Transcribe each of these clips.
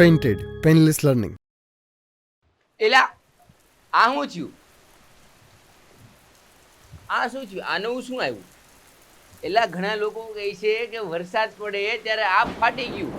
Painted, painless learning એલા આ શું થયું? આ શું થયું? આ નવું શું આવ્યું એલા ઘણા લોકો કહે છે કે વરસાદ પડે ત્યારે આ ફાટી ગયું.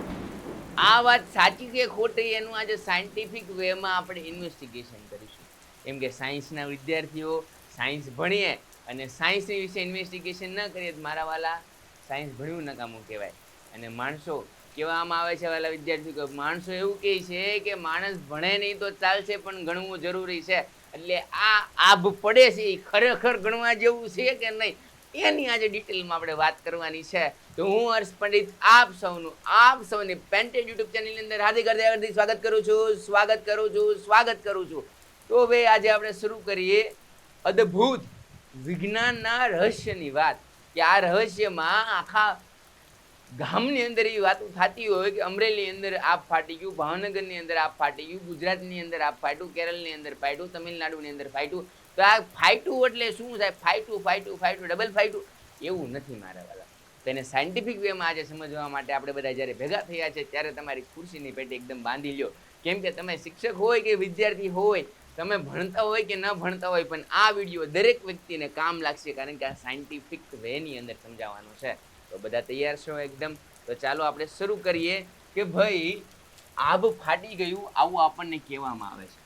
આ વાત સાચી કે ખોટી એનું આજે સાયન્ટિફિક વેમાં આપણે ઇન્વેસ્ટિગેશન કરીશું. કેમ કે સાયન્સના વિદ્યાર્થીઓ સાયન્સ ભણીએ અને સાયન્સની વિશે ઇન્વેસ્ટિગેશન ન કરીએ મારા વાલા સાયન્સ ભણ્યું નકામું કહેવાય. અને માણસો કહેવામાં આવે છે વાલા વિદ્યાર્થીઓ કે માણસો એવું કહે છે કે માણસ ભણે નહીં તો ચાલશે પણ ગણવું જરૂરી છે. એટલે આ આભ પડે છે એ ખરેખર ગણવા જેવું છે કે નહીં? એની આજે ડિટેલમાં આપણે વાત કરવાની છે. તો હું હર્ષ પંડિત આપ સૌનું, આપ સૌની પેન્ટેડ યુટ્યુબ ચેનલની અંદર હાર્દિક હાર્દિક સ્વાગત કરું છું, સ્વાગત કરું છું, સ્વાગત કરું છું. તો ભાઈ આજે આપણે શરૂ કરીએ અદ્ભુત વિજ્ઞાનના રહસ્યની વાત. કે આ રહસ્યમાં આખા ગામની અંદર એવી વાતો થતી હોય કે અમરેલી અંદર આપ ફાટી ગયું, ભાવનગરની અંદર આપ ફાટી ગયું, ગુજરાતની અંદર આપ ફાટ્યું, કેરળની અંદર ફાટ્યું, તમિલનાડુની અંદર ફાટ્યું. તો આ ફાટ્યું એટલે શું થાય ફાટ્યું ફાટ્યું ફાટ્યું ડબલ ફાટ્યું? એવું નથી મારા વાલા. તેને સાયન્ટિફિક વેમાં આજે સમજવા માટે આપણે બધા જ્યારે ભેગા થયા છે, ત્યારે તમારી ખુરશીની પેટી એકદમ બાંધી લ્યો. કેમ કે તમે શિક્ષક હોય કે વિદ્યાર્થી હોય, તમે ભણતા હોય કે ન ભણતા હોય, પણ આ વીડિયો દરેક વ્યક્તિને કામ લાગશે કારણ કે આ સાયન્ટિફિક વેની અંદર સમજાવવાનો છે. તો બધા તૈયાર છો એકદમ? તો ચાલો આપણે શરૂ કરીએ કે ભાઈ આબ ફાટી ગયું આવું આપણને કહેવામાં આવે છે.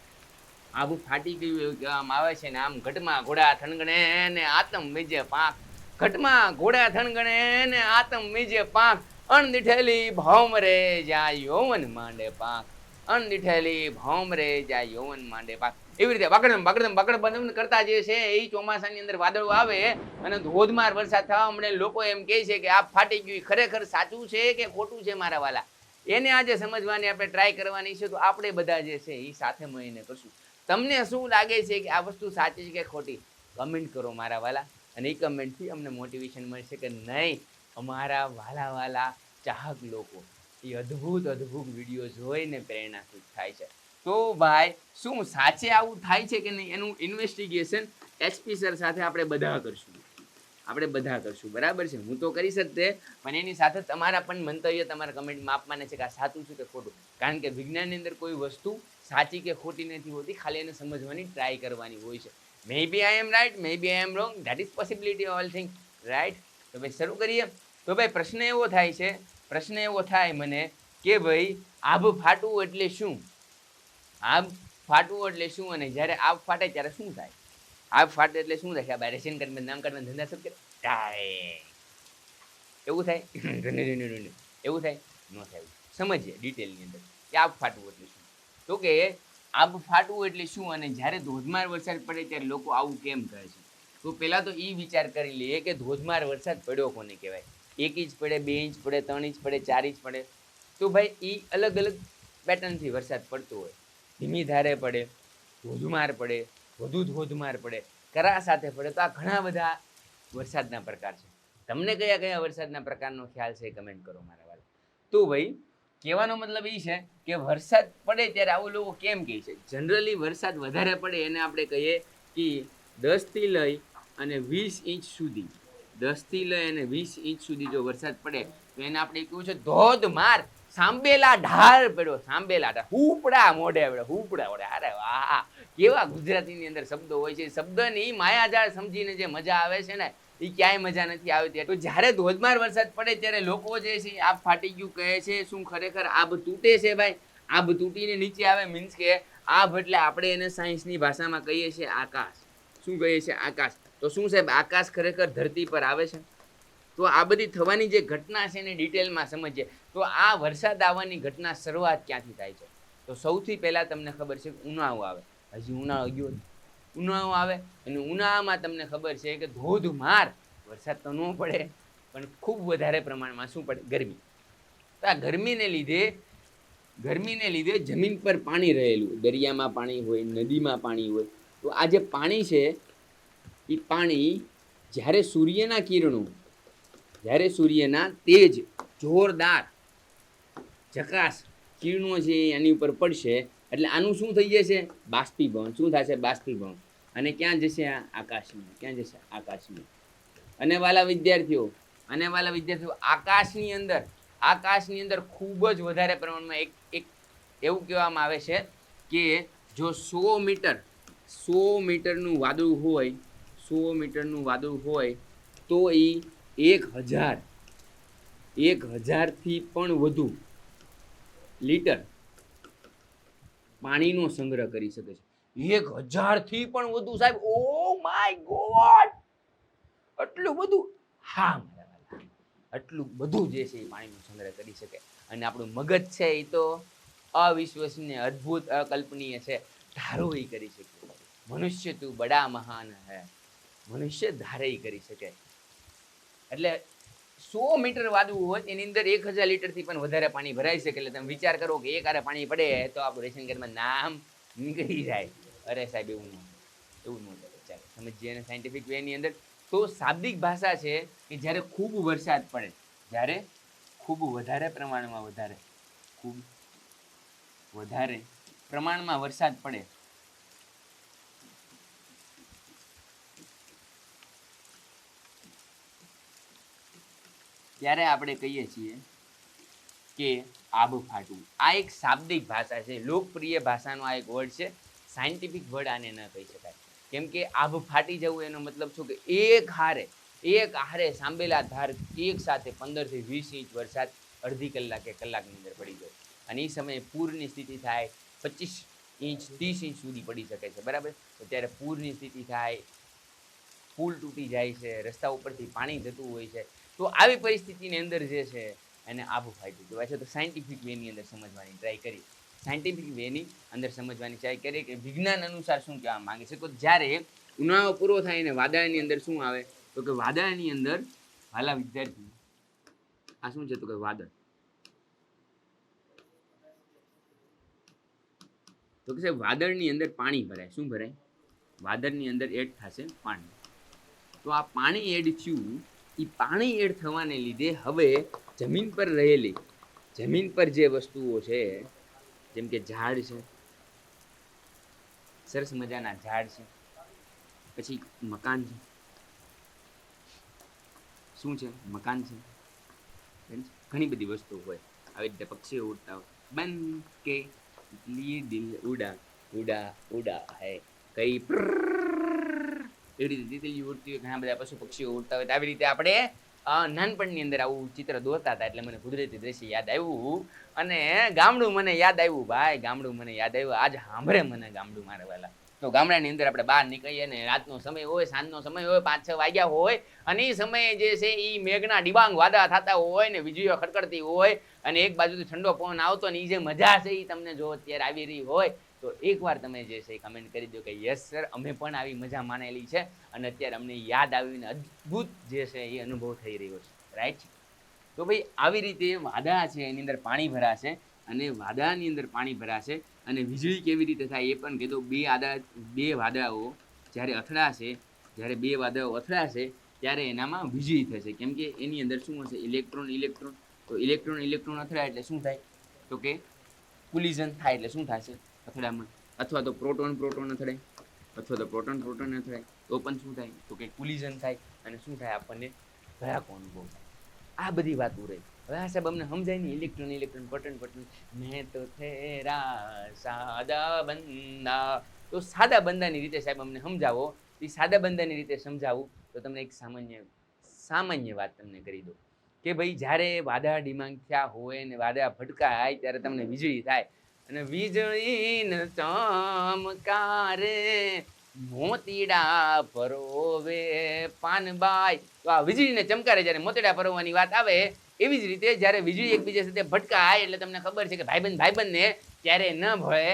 આભ ફાટી ગયું એવું કહેવામાં આવે છે ને આમ ઘટમાં ઘોડા થણગણે ને આતમ મીજે પાંખ ઘટમાં ઘોડા થણગણે ને આતમ મીજે પાંખ અણદીઠેલી ભૌમ રે જા યૌવન માંડે પાંખ અણદીઠેલી ભૌમ રે જા યૌવન માંડે પાંખ એવી રીતે બકડમ બકડમ, બકડ બકડમ કરતા જે છે એ ચોમાસાની અંદર વાદળો આવે અને ધોધમાર વરસાદ થવા મળે લોકો એમ કહે છે કે આ ફાટી ગયું ખરેખર સાચું છે કે ખોટું છે મારા વાલા? એને આજે સમજવાની આપણે ટ્રાય કરવાની છે, તો આપણે બધા જે છે એ સાથે મળીને કરશું. તમને શું લાગે છે કે આ વસ્તુ સાચી છે કે ખોટી? કમેન્ટ કરો મારા વાલા અને એ કમેન્ટથી અમને મોટિવેશન મળશે કે નહીં, અમારા વાલા વાલા ચાહક લોકો, એ અદ્ભુત અદ્ભુત વીડિયો જોઈને પ્રેરણાથી થાય છે. તો ભાઈ, શું સાચે આવું થાય છે કે નહીં? એનું ઇન્વેસ્ટિગેશન એચપી સર સાથે આપણે બધા કરશું. આપણે બધા કરશું. બરાબર છે? હું તો કરી શકતે, પણ એની સાથે તમારા પણ મંતવ્ય તમારા કમેન્ટમાં આપવાના છે કે આ સાચું છે કે ખોટું? કારણ કે વિજ્ઞાનની અંદર કોઈ વસ્તુ સાચી કે ખોટી નથી હોતી. ખાલી એને સમજવાની ટ્રાય કરવાની હોય છે. May be I am right may be I am wrong that is possibility all thing right તો ભાઈ, શરૂ કરીએ. તો ભાઈ, પ્રશ્ન એવો થાય છે, પ્રશ્ન એવો થાય મને કે ભાઈ, આભ ફાટવું એટલે શું? આભ ફાટવું એટલે શું અને જ્યારે આભ ફાટે ત્યારે શું થાય? આ ફાટે એટલે શું થાય? આ રેશન કાર્ડ નામ કાર્ડ ધંધા સબ કરે એવું થાય? એવું થાય? ન થાય સમજીએ ડિટેલની અંદર કે આ ફાટવું એટલે શું. તો કે આબ ફાટવું એટલે શું? અને જ્યારે ધોધમાર વરસાદ પડે ત્યારે લોકો આવું કેમ કહે છે? તો પહેલાં તો એ વિચાર કરી લઈએ કે ધોધમાર વરસાદ પડ્યો કોને કહેવાય? એક ઇંચ પડે, બે ઇંચ પડે, ત્રણ ઇંચ પડે, ચાર ઇંચ પડે. તો ભાઈ એ અલગ અલગ પેટર્નથી વરસાદ પડતો હોય. ધીમી ધારે પડે ધોધમાર પડે, વધુ ધોધમાર પડે, કરા સાથે પડે. તો આ ઘણા બધા વરસાદના પ્રકાર છે. તમને કયા કયા વરસાદના પ્રકારનો ખ્યાલ છે કમેન્ટ કરો મારા વાળા તો ભાઈ, કહેવાનો મતલબ એ છે કે વરસાદ પડે ત્યારે આવું લોકો કેમ કહે છે? જનરલી વરસાદ વધારે પડે એને આપણે કહીએ કે દસથી લઈ અને વીસ ઇંચ સુધી. દસથી લઈ અને વીસ ઇંચ સુધી જો વરસાદ પડે તો એને આપણે કેવું છે? ધોધમાર સાંબેલા ઢાળ પડ્યો સાંબેલા ઢાર હુપડા મોઢે પડે હુપડા મોઢે. અરે વાહ, કેવા ગુજરાતીની અંદર શબ્દો હોય છે. શબ્દની માયાજાળ સમજીને જે મજા આવે છે ને એ ક્યાંય મજા નથી આવતી. તો જ્યારે ધોધમાર વરસાદ પડે ત્યારે લોકો જે છે આબ ફાટી ગયું, કહે છે, શું ખરેખર આબ તૂટે છે ભાઈ? આબ તૂટીને નીચે આવે. મીન્સ કે આબ એટલે આપણે એને સાયન્સની ભાષામાં કહીએ છીએ આકાશ. શું કહીએ છીએ આકાશ? તો શું સાહેબ, આકાશ ખરેખર ધરતી પર આવે છે? તો આ બધી થવાની જે ઘટના છે એને ડિટેલમાં સમજીએ. તો આ વરસાદ આવવાની ઘટના શરૂઆત ક્યાંથી થાય છે? તો સૌથી પહેલાં તમને ખબર છે કે ઉનાળો આવે. હજી ઉનાળો ગયો ઉનાળો આવે અને ઉનાળામાં તમને ખબર છે કે ધોધમાર વરસાદ તો ન પડે, પણ ખૂબ વધારે પ્રમાણમાં શું પડે? ગરમી. તો આ ગરમીને લીધે ગરમીને લીધે જમીન પર પાણી રહેલું, દરિયામાં પાણી હોય, નદીમાં પાણી હોય. તો આ જે પાણી છે, એ પાણી જ્યારે સૂર્યના કિરણો, જ્યારે સૂર્યના તેજ જોરદાર ઝકાસ કિરણો છે એની ઉપર પડશે. એટલે આનું શું થઈ જશે? બાષ્પીભવન. શું થશે? બાષ્પીભવન. અને ક્યાં જશે આ આકાશમાં ક્યાં જશે? આકાશમાં અને વાલા વિદ્યાર્થીઓ, અને વાલા વિદ્યાર્થીઓ, આકાશની અંદર આકાશની અંદર ખૂબ જ વધારે પ્રમાણમાં એક એક એવું કહેવામાં આવે છે કે જો સો મીટર, સો મીટરનું વાદળું હોય, સો મીટરનું વાદળું હોય, તો એ એક હજાર, એક હજારથી પણ વધુ લીટર પાણીનો સંગ્રહ કરી શકે છે. એક હજારથી પણ વધુ સાહેબ ઓ માય ગોડ આટલું બધું, હા, મારા આટલું બધું જે છે એ પાણીનો સંગ્રહ કરી શકે. અને આપણું મગજ છે એ તો અવિશ્વસનીય, અદ્ભુત, અકલ્પનીય છે. ધારો એ કરી શકે. મનુષ્ય તું બડા મહાન હે. મનુષ્ય ધારે કરી શકે. એટલે સો મીટર વાદવું હોય, એની અંદર એક હજાર લીટરથી પણ વધારે પાણી ભરાઈ શકે એટલે તમે વિચાર કરો કે એક પાણી પડે તો આપણું રેશન નામ નીકળી જાય. અરે સાહેબ, એવું ન એવું ન ચાલો સમજીએ ને સાયન્ટિફિક વેની અંદર તો શાબ્દિક ભાષા છે કે જ્યારે ખૂબ વરસાદ પડે, જ્યારે ખૂબ વધારે પ્રમાણમાં વધારે, ખૂબ વધારે પ્રમાણમાં વરસાદ પડે ત્યારે આપણે કહીએ છીએ કે આબ ફાટવું. આ એક શાબ્દિક ભાષા છે. લોકપ્રિય ભાષાનો આ એક વર્ડ છે. સાયન્ટિફિક વર્ડ આને ન કહી શકાય. કેમ કે આભ ફાટી જવું એનો મતલબ શું? કે એક હારે એક હારે સાંભેલા ધાર એક સાથે પંદરથી વીસ ઇંચ વરસાદ અડધી કલાકે કલાકની અંદર પડી જાય અને એ સમયે પૂરની સ્થિતિ થાય પચીસ ઇંચ, ત્રીસ ઇંચ સુધી પડી શકે છે. બરાબર? તો ત્યારે પૂરની સ્થિતિ થાય પુલ તૂટી જાય છે, રસ્તા ઉપરથી પાણી જતું હોય છે. તો આવી પરિસ્થિતિની અંદર જે છે એને આબુ ફાટ્યું કહેવાય છે. તો સાયન્ટિફિક વેની અંદર સમજવાની ટ્રાય કરી. સાયન્ટિફિક વેની અંદર સમજવાની ટ્રાય કરી કે વિજ્ઞાન અનુસાર શું કહેવા માંગે છે? તો જ્યારે ઉનાળો પૂરો થાય ને વાદળની અંદર શું આવે? તો કે વાદળની અંદર હાલા વિદ્યાર્થી, આ શું છે? તો કે વાદળ. તો કે સાહેબ, વાદળની અંદર પાણી ભરાય. શું ભરાય? વાદળની અંદર એડ થશે પાણી. તો આ પાણી એડ થયું. એ પાણી એડ થવાને લીધે હવે જમીન પર રહેલી, જમીન પર જે વસ્તુઓ છે, જેમ કે ઝાડ છે, સરસ મજાના ઝાડ છે, પછી મકાન છે. શું છે? મકાન છે. ઘણી બધી વસ્તુઓ હોય. આવી રીતે પક્ષીઓ ઉડતા હોય. બન કે દિલ ઉડા ઉડા ઉડા, હે. કઈ. એવી રીતે તીતલી ઉડતી હોય, ઘણા બધા પશુ પક્ષીઓ ઉડતા હોય. આવી રીતે આપણે નાનપણની અંદર આવું ચિત્ર દોરતા હતા એટલે મને કુદરતી દ્રશ્ય યાદ આવ્યું. અને ગામડું મને યાદ આવ્યું, ભાઈ, ગામડું મને યાદ આવ્યું. આજ સાંભળે મને ગામડું મારે વહેલા તો ગામડાની અંદર આપણે બહાર નીકળીએ ને રાતનો સમય હોય, સાંજનો સમય હોય, પાંચ છ વાગ્યા હોય, અને એ સમયે જે છે એ મેઘના ડિબાંગ વાદળા થતા હોય ને વીજળીઓ ખડકડતી હોય, અને એક બાજુથી ઠંડો પવન આવતો ને એ જે મજા છે એ તમને જો અત્યારે આવી રહી હોય તો એકવાર તમે જે છે કમેન્ટ કરી દો કે યસ સર અમે પણ આવી મજા માણેલી છે અને અત્યારે અમને યાદ આવીને અદ્ભુત જે છે એ અનુભવ થઈ રહ્યો છે. રાઈટ તો ભાઈ, આવી રીતે વાદળા છે, એની અંદર પાણી ભરાશે અને વાદળાની અંદર પાણી ભરાશે અને વીજળી કેવી રીતે થાય એ પણ કીધું બે આદા, બે વાદળાઓ જ્યારે અથડાશે, જ્યારે બે વાદળાઓ અથડાશે, ત્યારે એનામાં વીજળી થશે. કેમ કે એની અંદર શું હશે? Electron electron. તો ઇલેક્ટ્રોન ઇલેક્ટ્રોન અથડાય એટલે શું થાય? તો કે કુલિઝન થાય એટલે શું થશે? અથડામણ. અથવા તો પ્રોટોન પ્રોટોન અથડાય, અથવા તો પ્રોટોન પ્રોટોન અથડાય. તો પણ શું થાય? તો કે કુલિઝન થાય અને શું થાય? આપણને ભયાકો અનુભવ થાય. આ બધી વાતો રહી. હવે આ સાહેબ અમને સમજાય નહીં. ઇલેક્ટ્રોન ઇલેક્ટ્રોન બટન બટન મેં તો થેરા સાદા બંદા. તો સાદા બંદાની રીતે સાહેબ અમને સમજાવો. એ સાદા બંદાની રીતે સમજાવું, તો તમને એક સામાન્ય સામાન્ય વાત તમને કરી દઉં. કે ભાઈ, જ્યારે વાદળા ડિમાંગ થયા હોય ને વાદળા ભટકાય ત્યારે તમને વીજળી થાય. અને વીજળી ન ચમકારે મોતીડા પરોવે પાનબાઈ. તો આ વીજળીને ચમકારે જ્યારે મોતીડા પરોવાની વાત આવે, એવી જ રીતે જ્યારે વીજળી એકબીજા સાથે ભટકાય, એટલે તમને ખબર છે કે ભાઈબંધ ભાઈબંધને ક્યારે ન ભળે,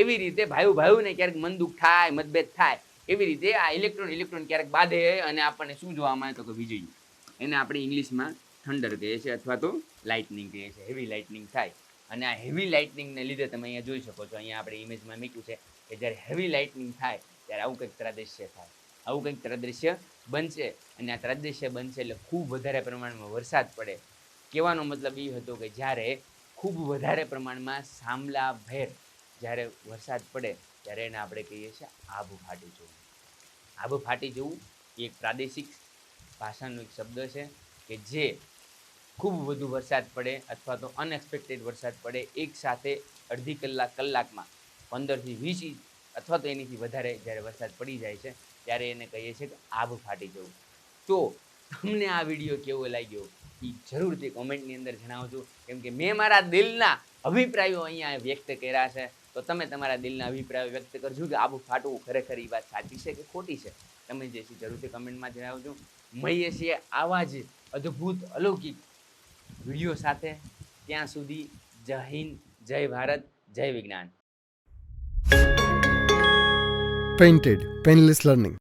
એવી રીતે ભાઈ ભાઈઓને ક્યારેક મનદુખ થાય, મતભેદ થાય, એવી રીતે આ ઇલેક્ટ્રોન ઇલેક્ટ્રોન ક્યારેક બાંધે અને આપણને શું જોવા મળે તો કે વીજળી. એને આપણે ઇંગ્લિશમાં થંડર કહે છે અથવા તો લાઇટનિંગ કહે છે હેવી લાઇટનિંગ થાય. અને આ હેવી લાઇટનિંગને લીધે તમે અહીંયા જોઈ શકો છો, અહીંયા આપણે ઇમેજમાં મૂક્યું છે કે જ્યારે હેવી લાઇટનિંગ થાય, ત્યારે આવું કંઈક ત્રાદૃશ્ય થાય. આવું કંઈક ત્રાદશ્ય બનશે અને આ ત્રાદશ્ય બનશે એટલે ખૂબ વધારે પ્રમાણમાં વરસાદ પડે. કહેવાનો મતલબ એ હતો કે જ્યારે ખૂબ વધારે પ્રમાણમાં સામલા ભેર જ્યારે વરસાદ પડે, ત્યારે એને આપણે કહીએ છીએ આભ ફાટી જવું. આભ ફાટી જવું એ એક પ્રાદેશિક ભાષાનો એક શબ્દ છે કે જે ખૂબ વધુ વરસાદ પડે અથવા તો અનએક્સપેક્ટેડ વરસાદ પડે, એક સાથે અડધી કલાક કલાકમાં પંદરથી વીસ ઇંચ અથવા તો એનીથી વધારે જ્યારે વરસાદ પડી જાય છે, ત્યારે એને કહીએ છીએ કે આભ ફાટી જવું. તો તમને આ વીડિયો કેવો લાગ્યો? એ જરૂરથી કોમેન્ટની અંદર જણાવજો. કેમ કે મેં મારા દિલના અભિપ્રાયો અહીંયા વ્યક્ત કર્યા છે. તો તમે તમારા દિલના અભિપ્રાયો વ્યક્ત કરજો કે આબુ ફાટવું ખરેખર એ વાત સાચી છે કે ખોટી છે? તમે જે છે જરૂરથી કમેન્ટમાં જણાવજો. મળીએ છીએ આવા જ અદ્ભુત અલૌકિક વીડિયો સાથે ત્યાં સુધી જય હિન્દ જય ભારત જય વિજ્ઞાન પેઇન્ટેડ પેનલેસ Learning.